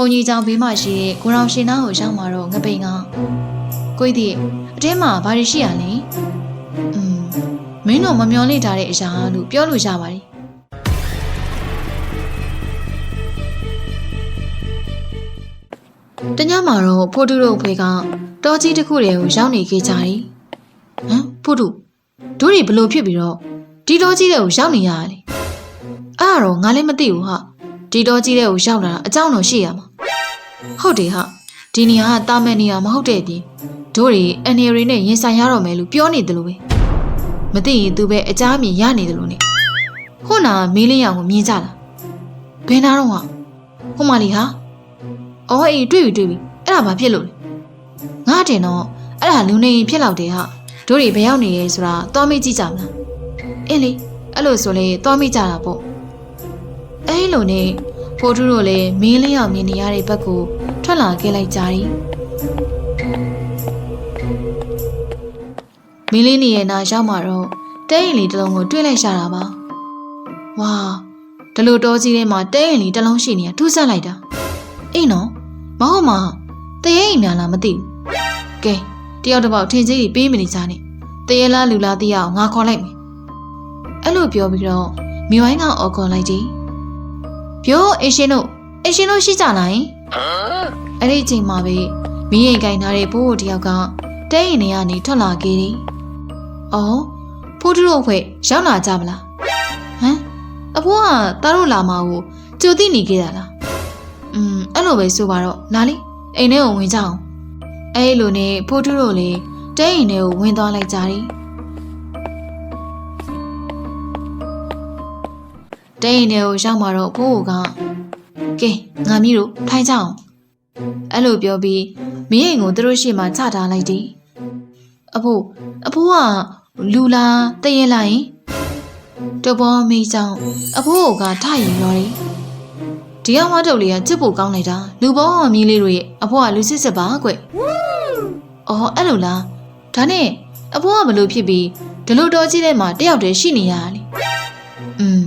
ုန်းကြီးကျောင်းဘေးမှာရှိတဲ့ကိုရောင်ရှင်နာကိုရောက်มาတော့ငပိန်ကကိုကြီးဒီအတင်းမှာဘာတွေရှိရလဲอืมမင်းတို့မမျောလိထားတဲ့အရာလို့ပြောလို့ရပါတယ်တညမှာတော့ဖိုတူတို့ဖေကတောကြီးတစ်ခုတည်းကိုရောက်နေခဲ့ကြတယ်ဟမ်ဖိုတူတို့တွေဘလို့ဖြစ်ပြီးတော့ဒီတောကြီးတဲ့ကိုရောက်နေရတာလေအဲ့ဒါတော့ငါလည်းမသိဘူးဟာ ဒီတောကြီးတဲ့ကိုရောက်လာတာအကြောင်းတော့ရှိရမှာဟုတ်တယ်ဟာဒီနေရာကတာမန်နေရာမဟုတ်တဲ့ပြင်တို့တွေအနေရီနဲ့ရင်ဆိုင်ရတော့မယ်လို့ပြောနေတယ်လို့ပဲမသိရင်သူပဲအကြမ်းမြင်ရနေတယ်လို့ ਨੇ ခုနကမီးလင်းရောင်ကိုမြင်ကြလားဘယ်နာတော့ဟာဟိုမလီဟာအော်အေးတွေ့ပြီတွေ့ပြီအဲ့ဒါဘာဖြစ်လို့လဲငါတင်တော့အဲ့ဒါလူနေရင်ဖြစ်လောက်တယ်ဟာတို့တွေဘယ်ရောက်နေရဲဆိုတာသွားမေးကြည့်ကြမလားအင်းလေအဲ့လိုဆိုလေသွားမေးကြတာပေါ့အဲ့လိုနဲ့ ဖိုးထူးတို့လည်းမင်းလေးအောင်မြင်နေရတဲ့ဘက်ကိုထွက်လာခဲ့လိုက်ကြတယ်မင်းလေးနေရဲ့နာရောက်မှာတော့တဲရင်လေးတစ်လုံးကိုတွေ့လိုက်ရှာတာပါဝါဒီလိုတောကြီးထဲမှာတဲရင်လေးတစ်လုံးရှိနေတာထူးဆန်းလိုက်တာအေးနော်မဟုတ်မှာတရေအိမ်များလားမသိဘူးကဲတယောက်တစ်ပေါက်ထင်ကြီးကြီးပေးမနေကြနဲ့တရေလားလူလားသိရအောင်ငါခေါ်လိုက်မယ်အဲ့လိုပြောပြီးတော့မိဝိုင်းကအော်ခေါ်လိုက်ကြီး ပြောအရှင်တို့အရှင်တို့ရှိကြလားယင်အဲ့ဒီအချိန်မှာပဲမင်းရင်ကင်ထားတဲ့ဘိုးဘိုတယောက်ကတဲရင်တွေကနေထွက်လာခဲ့တယ်အော်ဖိုးတူတို့ဖွဲ့ရောက်လာကြမလားဟမ်အဖိုးကတားတို့လာမှာကိုကြိုသိနေခဲ့တာလားอืมအဲ့လိုပဲဆိုပါတော့လာလေအိမ်ထဲကိုဝင်ကြအောင်အဲ့လိုနဲ့ဖိုးတူတို့လည်းတဲရင်ထဲကိုဝင်သွားလိုက်ကြတယ် တဲရင်ထဲကိုရောက်มาတော့ဖိုးကကဲငါမီးတို့ထိုင်ကြအောင်အဲ့လိုပြောပြီးမင်းအိမ်ကိုသူတို့ရှေ့မှာချထားလိုက်တယ်အဖိုးအဖိုးကလူလားတည့်ရလာရင်တဘောမိကြောင့်အဖိုးကထရင်ရောတယ်ဒီအောင်မထုတ်လေးကချစ်ဖို့ကောင်းလိုက်တာလူဘောမီးလေးတို့ရဲ့အဖိုးကလူစစ်စစ်ပါကွအော်အဲ့လိုလားဒါနဲ့အဖိုးကဘလို့ဖြစ်ပြီးဒီလိုတော်ကြီးထဲမှာတယောက်တည်းရှိနေရတာလေอืม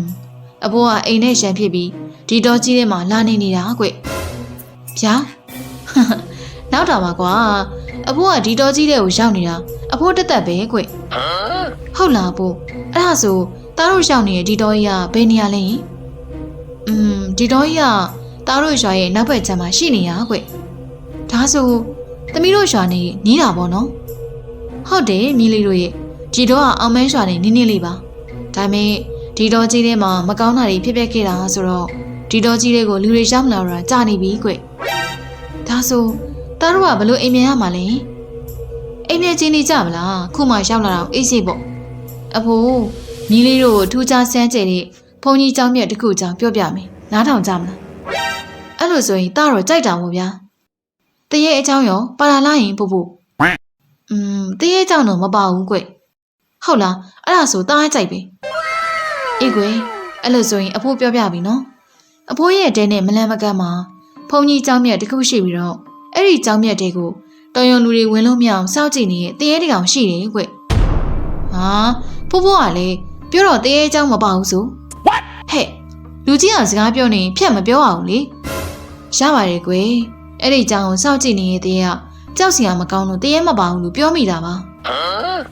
အဖိုးကအိမ်နဲ့ရှန်ဖြစ်ပြီးဒီတော်ကြီးထဲမှာလာနေနေတာကွဗျာနောက်တော့ပါကွာအဖိုးကဒီတော်ကြီးတဲ့ကိုရောက်နေတာအဖိုးတက်တက်ပဲကွဟုတ်လားအဖိုးအဲ့ဒါဆိုတားတို့ရောက်နေတဲ့ဒီတော်ကြီးကဘယ်နေရာလဲယင်อืมဒီတော်ကြီးကတားတို့ရွာရဲ့နောက်ဘက်ခြမ်းမှာရှိနေတာကွဒါဆိုသမီးတို့ရွာနေနီးတာပေါ့နော်ဟုတ်တယ်မြီးလေးတို့ရဲ့ဒီတော့ကအောင်မန်းရွာနေနင်းနေလေးပါဒါပေမဲ့ ဒီတော်ကြီးထဲမှာမကောင်းတာတွေဖြစ်ပျက်ခဲ့တာဆိုတော့ဒီတော်ကြီးတွေကိုလူတွေရောက်မလာတော့တာကြာနေပြီကွဒါဆိုတားတို့ကဘလို့အိမ်မြန်ရမှာလဲအိမ်မြန်ချင်းနေကြမလားခုမှရောက်လာတော့အေးစိပေါ့အဖိုးမြီးလေးတို့ကိုထူးခြားဆန်းကျယ်တဲ့ဘုံကြီးเจ้าမြတ်တစ်ခုကြောင့်ပြောပြမယ်နားထောင်ကြမလားအဲ့လိုဆိုရင်တားတော့ကြိုက်တာမို့ဗျာတရေအเจ้าရောပါလာလိုက်ရင်ပို့ပို့อืมတရေအเจ้าတော့မပါဘူးကွဟုတ်လားအဲ့ဒါဆိုတားကြိုက်ပဲ အေးကွအဲ့လိုဆိုရင်အဖိုးပြောပြပြီနော်အဖိုးရဲ့တဲနဲ့မလန်မကန်းမှာဘုံကြီးเจ้าမြတ်တစ်ခုရှိပြီးတော့အဲ့ဒီเจ้าမြတ်တွေကိုတော်ရုံလူတွေဝင်လို့မရအောင်စောင့်ကြည့်နေတဲ့တရေတကောင်ရှိတယ်ကွဟာဖိုးဖိုးကလည်းပြောတော့တရေအเจ้าမပါဘူးဆို ဟဲ့လူကြီးကစကားပြောနေဖြတ်မပြောအောင်လေရပါတယ်ကွယ်အဲ့ဒီကြောင်ကိုစောင့်ကြည့်နေတဲ့တရေကကြောက်စရာမကောင်းလို့တရေမပါဘူးလို့ပြောမိတာပါ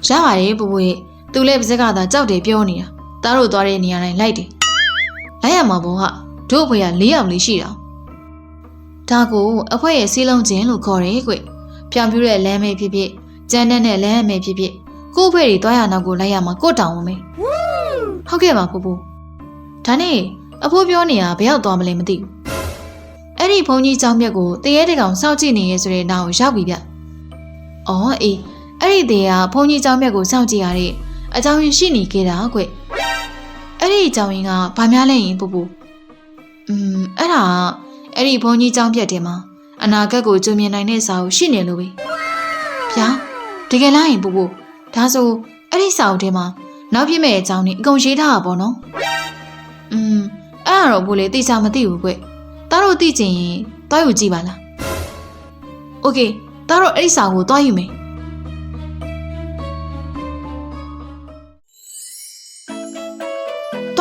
ရပါတယ်ပူပူရဲ့သူလည်းပါစကသာကြောက်တယ်ပြောနေတာ တားတို့သွားတဲ့နေရာတိုင်းလိုက်တယ်လိုက်ရမှာပေါ့ဟာတို့အဖေက၄ယောက်လေးရှိတာဒါကိုအဖွဲရဲ့စီးလုံးချင်းလို့ခေါ်တယ်ကွပြောင်ပြူတဲ့လမ်းမေးဖြစ်ဖြစ်ကြမ်းတဲ့နဲ့လမ်းအမေဖြစ်ဖြစ်ကို့အဖေတွေသွားရနောက်ကိုလိုက်ရမှာကို့တောင်ဝင်မေဟုတ်ကဲ့ပါပူပူ ဒါနဲ့အဖိုးပြောနေတာဘယ်ရောက်သွားမလဲမသိဘူးအဲ့ဒီဘုံကြီးเจ้าမြက်ကိုတရေတကောင်စောင့်ကြည့်နေရဲဆိုတဲ့နာကိုရောက်ပြီဗျ။အော်အေးအဲ့ဒီတရေကဘုံကြီးเจ้าမြက်ကိုစောင့်ကြည့်ရတဲ့အကြောင်းရင်းရှိနေခဲ့တာကွ။ အဲ့ဒီအကြောင်းရင်းကဘာများလဲရင်ပူပူ။อืมအဲ့ဒါကအဲ့ဒီဘုံကြီးเจ้าပြက်တယ်မှာအနာဂတ်ကိုကြုံမြင်နိုင်တဲ့စာအုပ်ရှိနေလို့ပဲ။ဗျာတကယ်လားရင်ပူပူဒါဆိုအဲ့ဒီစာအုပ်ထဲမှာနောက်ပြည့်မဲ့အကြောင်းนี่အကုန်ရေးထားတာပေါ့နော်။ อืมအဲ့ဒါတော့ဘူးလေတိကျမသိဘူးကွ။တားတို့သိချင်ရင်တွားယူကြည့်ပါလား။ Okay တားတို့အဲ့ဒီစာကိုတွားယူမယ်။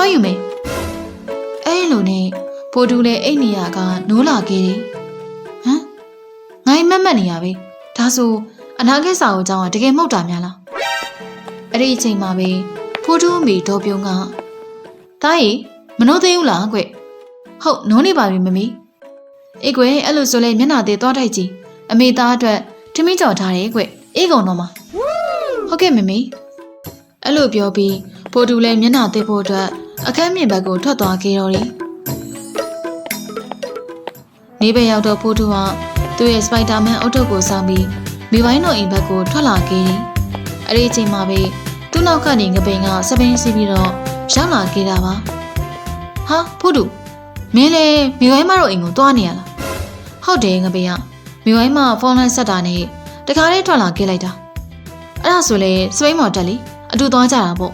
တွားယူမယ်။အဲ့လိုနဲ့ဖိုတူလည်းအိတ်နေရကနိုးလာခဲ့တယ်မက်မက်နေရပဲဒါဆိုအနာဂတ်စာအုပ်ကျောင်းကတကယ်မဟုတ်တာများလားအဲ့ဒီအချိန်မှာပဲဖိုးတူးအမိဒေါ်ပြုံးကတားရီမနှိုးသေးဘူးလားကွဟုတ်နိုးနေပါပြီမမီအေးကွယ်အဲ့လိုဆိုလဲမျက်နှာသေးသွားထိုက်ကြည့်အမေသားအတွက်ထမင်းကြော်ထားတယ်ကွအေးကုန်တော့မှာဟုတ်ကဲ့မမီအဲ့လိုပြောပြီးဖိုးတူလည်းမျက်နှာသေးဖို့အတွက် အခန်းမြင်ဘက်ကိုထွက်သွားခဲ့တော့တယ်နေဘက်ရောက်တော့ဖိုးတူကသူ့ရဲ့စပိုက်ဒါမန်အုတ်ထုပ်ကိုစောင်းပြီးမိဘိုင်းတော်အိမ်ဘက်ကိုထွက်လာခဲ့တယ်အဲ့ဒီအချိန်မှာပဲသူ့နောက်ကနေငပိန်ကစပင်းစီးပြီးတော့ရောက်လာခဲ့တာပါဟာဖိုးတူမင်းလည်းမိဘိုင်းမတို့အိမ်ကိုသွားနေရလားဟုတ်တယ်ငပိန်ကမိဘိုင်းမဖုန်းလိုင်းဆက်တာနဲ့တခါလေးထွက်လာခဲ့လိုက်တာအဲ့ဒါဆိုလေစပိန်မော်တက်လီအတူသွားကြတာပေါ့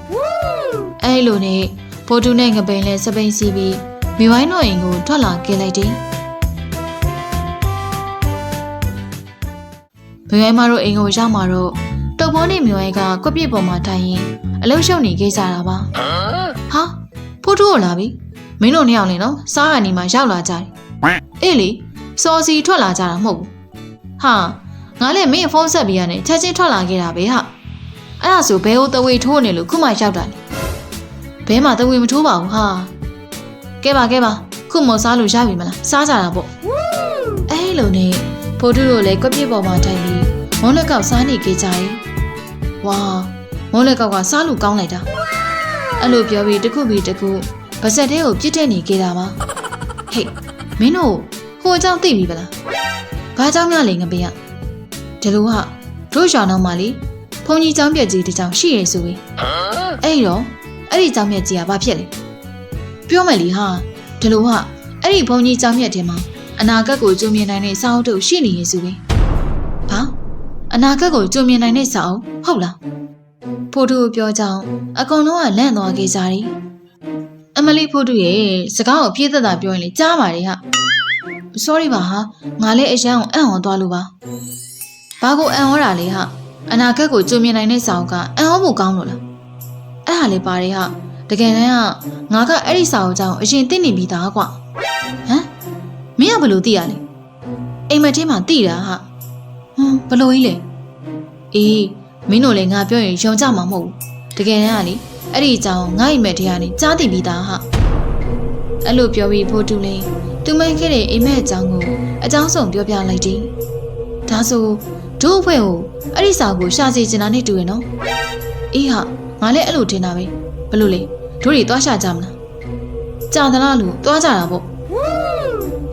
အဲ့လိုနဲ့ ဖိုးတူနဲ့ငပိန်လည်းစပိန်စီးပြီးမိဘိုင်းတော်အိမ်ကိုထွက်လာခဲ့လိုက်တယ်မိဘိုင်းမတို့အိမ်ကိုရောက်มาတော့တုပ်ပေါ်နေမိဘိုင်းကကွက်ပြစ်ပေါ်မှာထိုင်ရင်အလုံးရှုံနေခဲ့ကြတာပါဟာဖိုးတူကိုလာပြီမင်းတို့နှစ်ယောက်လည်းနော်စားကနေမှရောက်လာကြတယ်အေးလေစော်စီထွက်လာကြတာမဟုတ်ဘူးဟာငါလည်းမင်းဖုန်းဆက်ပြီးရတယ်ချက်ချင်းထွက်လာခဲ့တာပဲဟာအဲ့ဒါဆိုဘဲကိုတဝေထိုးနေလို့ခုမှရောက်တာလေ ဘဲမှာတဝေမထိုးပါဘူးဟာကဲပါကဲပါခုမော်စားလို့ရပြီမလားစားကြတာပေါ့အဲလိုနဲ့ဖိုတုတို့လည်းကွက်ပြစ်ပေါ်မှာထိုင်ပြီးမုန်းလက်ကောက်စားနေကြကြတယ်ဝါမုန်းလက်ကောက်ကစားလို့ကောင်းလိုက်တာအဲ့လိုပြောပြီးတခုပြီးတခုပါဇက်တဲကိုပြစ်တဲ့နေကြတာပါဟေ့မင်းတို့ဟိုအကြောင်းသိပြီဗလားဘာကြောင့်များလဲငပင်ကဒီလိုဟာတို့ရွာနောက်မှာလေဘုံကြီးចောင်းပြက်ကြီးတချောင်းရှိရဲဆိုပြီးအဲ့တော့ အဲ့ဒီကြောင်မြက်ကြီးကဘာဖြစ်လဲပြောမယ်လေဟာဒီလိုဟာအဲ့ဒီဘုံကြီးကြောင်မြက်ထဲမှာအနာဂတ်ကိုကြုံမြင်နိုင်တဲ့စာအုပ်တို့ရှိနေရဲ့ဆိုပဲဟာအနာဂတ်ကိုကြုံမြင်နိုင်တဲ့စာအုပ်ဟုတ်လားဖိုးတူပြောကြောင်အကုန်လုံးကလန့်သွားခဲ့ကြတယ်အမလီဖိုးတူရဲ့စကားကိုပြည့်သက်တာပြောရင်လေကြားပါတယ်ဟာ sorry ပါဟာငါလည်းအရန်ကိုအံ့ဩသွားလို့ပါဘာကိုအံ့ဩတာလဲဟာအနာဂတ်ကိုကြုံမြင်နိုင်တဲ့စာအုပ်ကအံ့ဩဖို့ကောင်းလို့လား အဲ့ဟာလေပါတယ်ဟာတကယ်တမ်းကငါကအဲ့ဒီစာအုပ်ကြောင့်အရင်သိနေပြီးသားကွာဟမ်မင်းကဘယ်လိုသိရလဲအိမ်မက်ထဲမှာသိတာဟာဟမ်ဘယ်လိုကြီးလဲအေးမင်းတို့လည်းငါပြောရင်ယုံကြမှာမဟုတ်ဘူးတကယ်တမ်းကလေအဲ့ဒီအကြောင်းငါအိမ်မက်ထဲကနေကြားသိပြီးသားဟာအဲ့လိုပြောပြီးဖိုးတူလေးသူမခဲ့တဲ့အိမ်မက်အကြောင်းကိုအကြောင်းစုံပြောပြလိုက်တယ်ဒါဆိုတို့အဖွဲ့ကိုအဲ့ဒီစာကိုရှာစီကျင်တာနဲ့တူရနော်အေးဟာ ငါလည်းအဲ့လိုထင်တာပဲဘယ်လိုလဲတို့တွေသွားရှာကြမလားကြာသလားလို့သွားကြတာပေါ့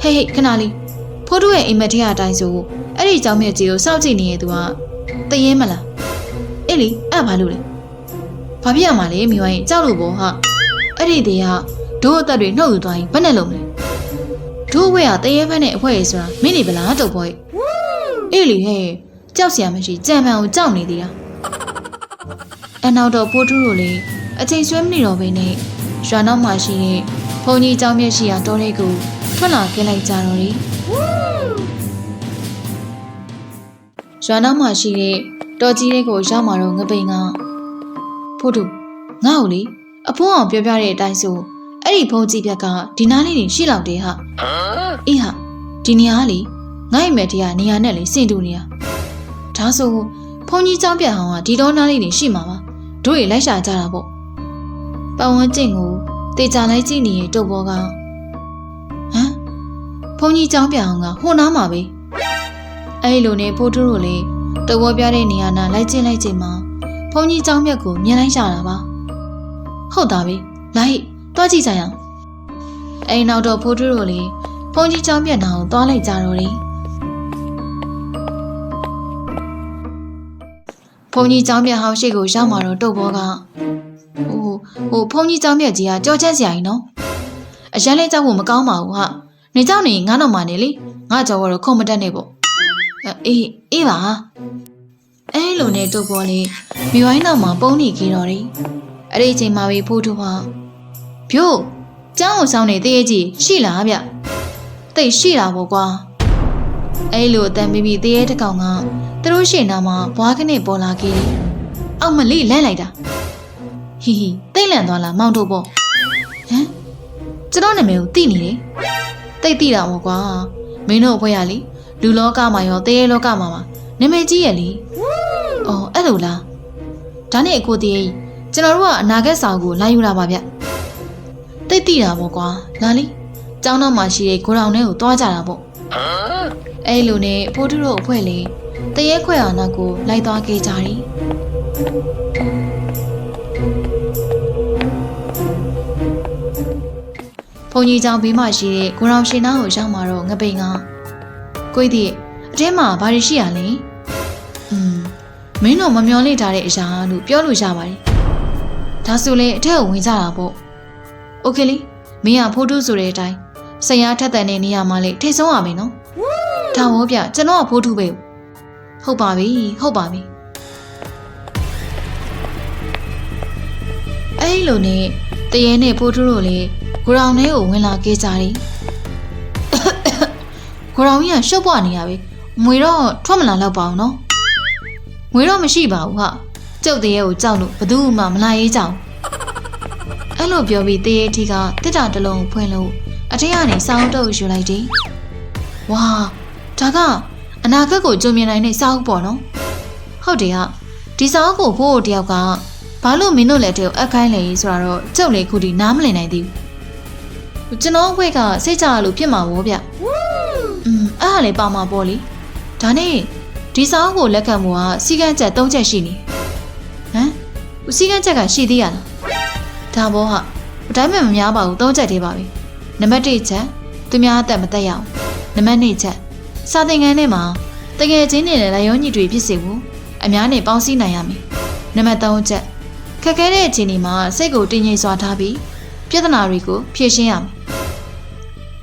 ဟေးဟေးခဏလေးဖိုးတို့ရဲ့အိမ်မက်ထဲအတိုင်းဆိုအဲ့ဒီအကြောင်းမြတ်ကြီးကိုစောင့်ကြည့်နေတဲ့သူကတည်ရင်မလားအေးလေအဲ့ဘာလို့လဲဘာဖြစ်ရမှာလဲမိဝိုင်းကြောက်လို့ပေါ့ဟာအဲ့ဒီတည်းကတို့အသက်တွေနှုတ်ယူသွားရင်ဘယ်နဲ့လုံးမလဲတို့ဘွဲကတရေဖက်နဲ့အဖွဲရဆိုတာမင်းနေဗလားတုတ်ဘောအေးလေဟဲ့ကြောက်စရာမရှိကြံပန်ကိုကြောက်နေသေးတာ အနောက်တော့ပိုးထူးတို့လေအချိန်ဆွဲမနေတော့ဘဲနဲ့ရွာနောက်မှာရှိတဲ့ဘုံကြီးเจ้าမြက်ရှိရာတောလေးကိုထွက်လာခဲ့လိုက်ကြတော့တယ်ရွာနောက်မှာရှိတဲ့တော်ကြီးလေးကိုရောက်มาတော့ငပိန်ကဖို့တူငါ့ကိုလေအဖိုးအောင်ပြောပြတဲ့အတိုင်းဆိုအဲ့ဒီဘုံကြီးပြက်ကဒီနားလေးနေရှိလောက်တယ်ဟာအေးဟာဒီနေရာကလေငါ့အိမ်မက်တည်းကနေရာနဲ့လေစင်တူနေရဒါဆိုဘုံကြီးเจ้าပြက်ဟောင်းကဒီတော့နားလေးနေရှိမှာပါ တို့ရေလိုက်ရှာကြတာပေါ့ပတ်ဝန်းကျင်ကိုတေချာလိုက်ကြည့်နေတဲ့တုတ်ဘောကဟမ်ဘုန်းကြီးကြောင်းပြောင်ကဟိုနားမှာပဲအဲ့လိုနဲ့ပိုးတို့တို့လေတုတ်ဘောပြတဲ့နေရာနာလိုက်ကြည့်လိုက်ကြည့်မှာဘုန်းကြီးကြောင်းမြက်ကိုမြင်လိုက်ကြတာပါဟုတ်တာပဲလိုက်သွားကြည့်ကြရအောင်အဲ့နောက်တော့ဖိုးတို့တို့လေဘုန်းကြီးကြောင်းမျက်နှာကိုသွားလိုက်ကြတော့တယ် ဘုံကြီးเจ้าမြက်ဟောင်းရှိကိုရောက်มาတော့တုပ်ဘောကဟိုဟိုဘုံကြီးเจ้าမြက်ကြီးကကြောချက်စရာကြီးနော်အရန်လဲကြောက်ဖို့မကောင်းပါဘူးဟာနေကြောက်နေငါတော့မှနေလေငါကြော်တော့ခုံမတက်နေပေါ့အေးအေးပါအဲလိုနဲ့တုပ်ဘောလေးမိဝိုင်းနောက်မှာပုံနေကြတော့တယ်အဲ့ဒီအချိန်မှာပဲဖိုးထူးကဖြိုးကျောင်းအောင်ဆောင်နေတရေကြီးရှိလားဗျတိတ်ရှိတာပေါ့ကွာအဲ့လိုအတန်ပြီးပြီးတရေတစ်ကောင်က သူတို့ရှေ့နာမှာဘွားခနဲ့ပေါ်လာခဲ့တယ်အောက်မလေးလန့်လိုက်တာဟီဟီတိတ်လန့်သွားလားမောင်တို့ပေါ့ဟမ်ကျွန်တော်နာမည်ကိုသိနေတယ်တိတ်သိတာပေါ့ကွာမင်းတို့အဖွဲရလေလူလောကမှာရောတရေလောကမှာမှာနာမည်ကြီးရဲ့လေ။အော်အဲ့လိုလား။ဒါနဲ့အကိုတရေကျွန်တော်တို့ကအနာဂတ်ဆောင်ကိုလာယူလာပါဗျ။တိတ်တိတာပေါ့ကွာ။လာလေ။ကျောင်းတော်မှာရှိတဲ့ကိုရောင်ထဲကိုတွားကြတာပေါ့။အဲ့လိုနဲ့ဖိုးထုတို့အဖွဲ့လေ တရေခွဲအောင်နောက်ကိုလိုက်သွားခဲ့ကြတယ်။ဘုံကြီးကျောင်းဘေးမှာရှိတဲ့ကိုရောင်ရှင်နာကိုရောက်มาတော့ငပိန်ကကိုကြီးအတင်းမှာဘာတွေရှိရလဲ။อืมမင်းတို့မမျော်လင့်ထားတဲ့အရာလို့ပြောလို့ရပါတယ်။ဒါဆိုလေအထက်ကိုဝင်ကြတာပေါ့။โอเคလေမင်းကဖိုးထုဆိုတဲ့အတိုင်းဆရာထက်တဲ့နေရာမှာလေထိတ်ဆုံးရမယ်နော်။ဒါဟောပြကျွန်တော်ကဖိုးထုပဲ။ ဟုတ်ပါပြီဟုတ်ပါပြီ။အဲ့လိုနဲ့တရေနဲ့ဖိုးထုတို့လေဂရောင်ထဲကိုဝင်လာခဲ့ကြတယ်။ဂရောင်ကြီးကရှုပ်ပွားနေရပြီ။ငွေတော့ထွက်မလာတော့ပါဘူးနော်။ငွေတော့မရှိပါဘူးဟာ။ကျုပ်တရေကိုကြောက်လို့ဘယ်သူမှမလာရေးကြအောင်။အဲ့လိုပြောပြီးတရေအထီကတစ်တာတစ်လုံးကိုဖွင့်လို့အထက်ကနေစောင်းတုပ်ယူလိုက်တယ်။ဝါဒါက အနာဂတ်ကိုကြုံမြင်နိုင်တဲ့စာအုပ်ပေါ့နော်။ဟုတ်တယ်ဟာဒီစာအုပ်ကိုဘိုးတို့တယောက်ကဘာလို့မင်းတို့လက်ထဲကိုအပ်ခိုင်းလဲဆိုတော့ကျုပ်လေခုဒီနားမလည်နိုင်သေးဘူးကျွန်တော်အခွေကစိတ်ကြရလို့ဖြစ်မှာဗောဗျอืมအဲ့ဟာလေပါမှာပေါ့လေဒါနဲ့ဒီစာအုပ်ကိုလက်ခံမှုကစီကန်းချက်၃ချက်ရှိနေဟမ်စီကန်းချက်ကရှိသေးရလားဒါဘောဟာအတိုင်းမဲ့မများပါဘူး၃ချက်သေးပါပြီနံပါတ်၁ချက်သူများအသက်မသက်ရအောင်နံပါတ်2ချက် စာသင်ခန်းထဲမှာတကယ်ချင်းနဲ့လည်းရောညစ်တွေဖြစ်စေဘူးအများနဲ့ပေါင်းစည်းနိုင်ရမယ်နံပါတ်3ချက်ခက်ခဲတဲ့အခြေအနေမှာစိတ်ကိုတည်ငြိမ်စွာထားပြီးပြဿနာတွေကိုဖြေရှင်းရမယ်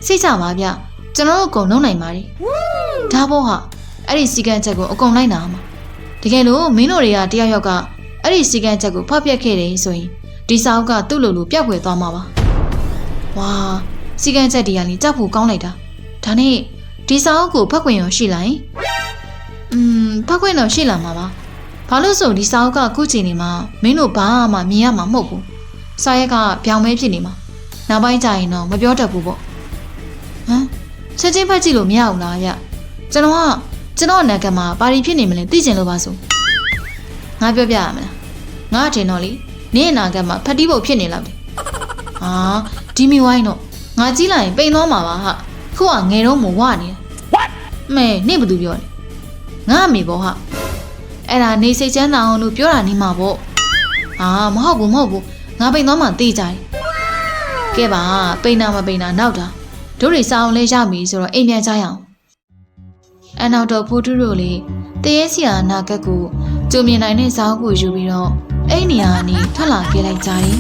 စိတ်ချပါဗျကျွန်တော်တို့အကုန်လုံးနိုင်ပါတယ်ဒါဘောဟာအဲ့ဒီစီကံချက်ကိုအကုန်လိုက်နာမှာတကယ်လို့မင်းတို့တွေကတယောက်ယောက်ကအဲ့ဒီစီကံချက်ကိုဖောက်ပြက်ခဲ့တယ်ဆိုရင်ဒီစာအုပ်ကသူ့လိုလိုပြတ်ဖွယ်သွားမှာပါဝါစီကံချက်တွေကလည်းကြောက်ဖို့ကောင်းလိုက်တာဒါနဲ့ ဒီစာအုပ်ကိုဖတ်ခွင့်ရောရှိလိုက်อืมဖတ်ခွင့်တော့ရှိလာမှာပါဘာလို့ဆိုဒီစာအုပ်ကခုချိန်နေမှာမင်းတို့ဘာမှမြင်ရမှာမဟုတ်ဘူးစာရက်ကပြောင်းမဲဖြစ်နေမှာနောက်ပိုင်းကျရင်တော့မပြောတတ်ဘူးပေါ့ဟမ်ချက်ချင်းဖတ်ကြည့်လို့မရဘူးလားဗျကျွန်တော်ကကျွန်တော်အနာကမှာပါရီဖြစ်နေမလဲသိကျင်လို့ပါဆိုငါပြောပြရမလားငါအထင်တော့လေနင့်အနာကမှာဖတ်တီးဖို့ဖြစ်နေလောက်တယ်ဟာဒီမီဝိုင်းတော့ငါကြီးလိုက်ရင်ပိန်သွားမှာပါဟာခုကငယ်တော့မဝနေတယ် မဲနင့်ဘာသူပြောလဲငါအမေပေါ့ဟာအဲ့ဒါနေစိတ်ချမ်းသာအောင်လို့ပြောတာနေမှာပေါ့ဟာမဟုတ်ဘူးမဟုတ်ဘူးငါပိန်သွားမှသိကြတယ်ကဲပါပိန်တာမပိန်တာနောက်တာတို့တွေစားအောင်လဲရပြီဆိုတော့အိမ်ပြန်ကြရအောင်အနောက်တော့ဖိုးထုတို့လေတရေစီယာနာကက်ကိုကြုံမြင်နိုင်တဲ့ဇောင်းကိုယူပြီးတော့အဲ့နေရာကနေထွက်လာခဲ့လိုက်ကြတယ်